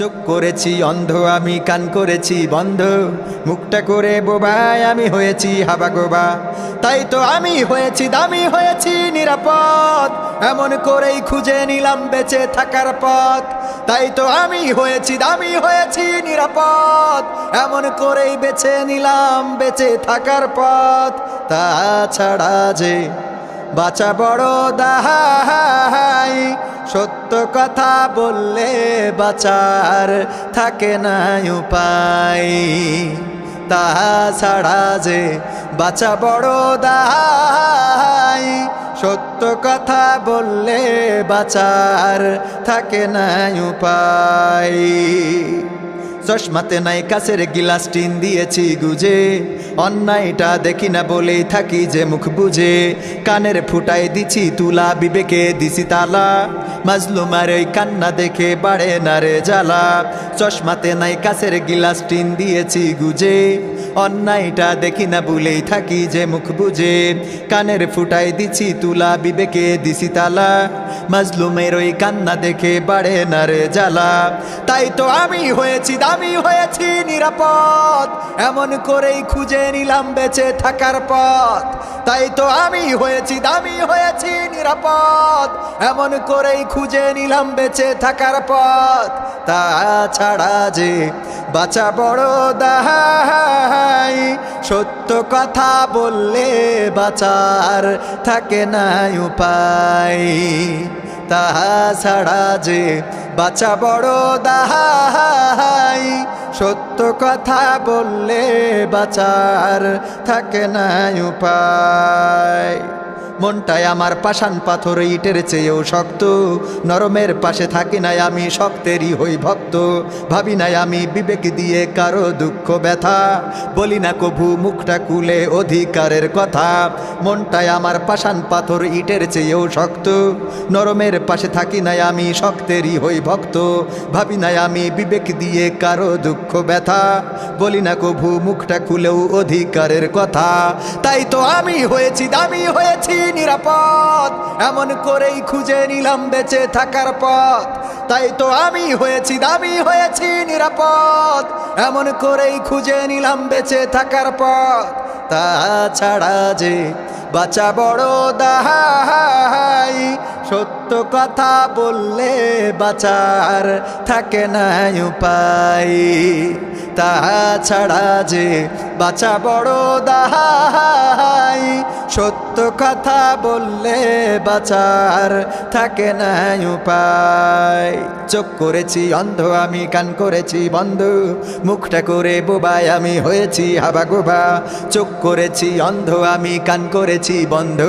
চোখ করেছি, অন্ধ আমি, কান করেছি, বন্ধ। মুখটা করে বোবায় আমি হয়েছি, হাবা গোবা। তাই তো আমি হয়েছি, দামি হয়েছি, নিরাপদ। এমন করেই খুঁজে নিলাম, বেঁচে থাকার পথ। তাই তো আমি হয়েছি, দামি হয়েছি, নিরাপদ। এমন করেই বেছে নিলাম, বেঁচে থাকার পথ। তাছাড়া যে বাঁচা বড় দাহাই। সত্য কথা বললে বাঁচার থাকে না উপায়। তাহা ছাড়া যে বাঁচা বড় দাহাই সত্য কথা বললে বাঁচার থাকে না উপায়। চশমাতে নাই কাছের গিলাস টিন দিয়েছি গুজে অন্যায়টা দেখি না বলেই থাকি যে মুখ বুঝে। কানের ফুটাই দিছি তুলা বিবেকে, দিছি তালা। মাজলুমার ওই কান্না দেখে বাড়ে না রে জ্বালা। চশমাতে নাই কাছের গিলাস টিন দিয়েছি গুজে। অন্যায়টা দেখি না বলেই থাকি যে মুখ বুঝে। কানের ফুটাই দিছি তুলা বিবেকে, দিছি তালা। মাজলুমের ওই কান্না দেখে বাড়ে না রে জ্বালা। তাই তো আমি হয়েছি, দামি হয়েছি নিরাপদ। এমন করেই খুঁজে নিলাম বেঁচে থাকার পথ। তাই তো আমি হয়েছি, দামি হয়েছি নিরাপদ। এমন করেই খুঁজে নিলাম বেঁচে থাকার পথ। তাছাড়া যে বাঁচা বড় দাহাই সত্য কথা বললে বাঁচার থাকে না উপায়। তাহা ছাড়া যে বাচ্চা বড় দাহাই, সত্য কথা বললে বাঁচার থাকে না উপায়। মনটায় আমার পাষাণ পাথর ইটের চেয়েও শক্ত। নরমের পাশে থাকি নাই আমি, শক্তেরই হই ভক্ত। ভাবি নাই আমি বিবেক দিয়ে কারও দুঃখ ব্যথা। বলি না কভু, মুখটা কুলে অধিকারের কথা। মনটায় আমার পাষাণ পাথর ইটের চেয়েও শক্ত। নরমের পাশে থাকি নাই আমি, শক্তেরই হই ভক্ত। ভাবি নাই আমি বিবেক দিয়ে কারও দুঃখ ব্যথা। বলি না কভু, মুখটা খুলেও অধিকারের কথা। তাই তো আমি হয়েছি, দামি হয়েছি। নিরাপদ, এমন করেই খুঁজে নিলাম বেঁচে থাকার পথ। তাই তো আমি হয়েছি দামি, হয়েছি নিরাপদ, এমন করেই খুঁজে নিলাম বেঁচে থাকার পথ। তাছাড়া যে বাঁচা বড় দাহাই, সত্য কথা বললে বাঁচার থাকে না উপায়। তাছাড়া যে বাঁচা বড় দাহাই সত্য কথা বললে বাঁচার থাকে না উপায়। চোখ করেছি, অন্ধ আমি, কান করেছি, বন্ধ। মুখটা করে বোবায় আমি হয়েছি হাবা গোবা চোখ করেছি, অন্ধ আমি, কান করেছি, বন্ধ।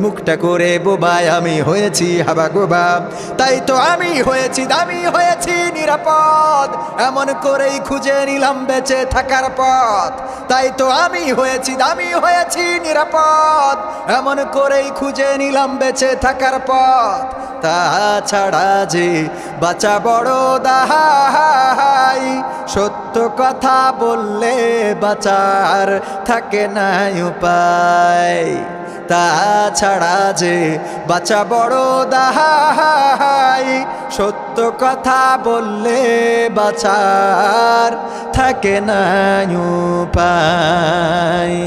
মুখটা করে বোবায় আমি হয়েছি হাবা গোবা তাই তো আমি হয়েছি, দামি হয়েছি, নিরাপদ। এমন করেই খুঁজে নিলাম, বেঁচে থাকার পথ। তাই তো আমি হয়েছি, দামি হয়েছি, নিরাপদ। এমন করেই খুঁজে নিলাম বেঁচে থাকার পথ। তাছাড়া যে বাঁচা বড় দাহাই, সত্য কথা বললে বাঁচার থাকে না উপায়। তাছাড়া যে বাঁচা বড় দাহাই, সত্য কথা বললে বাঁচার থাকে না উপায়।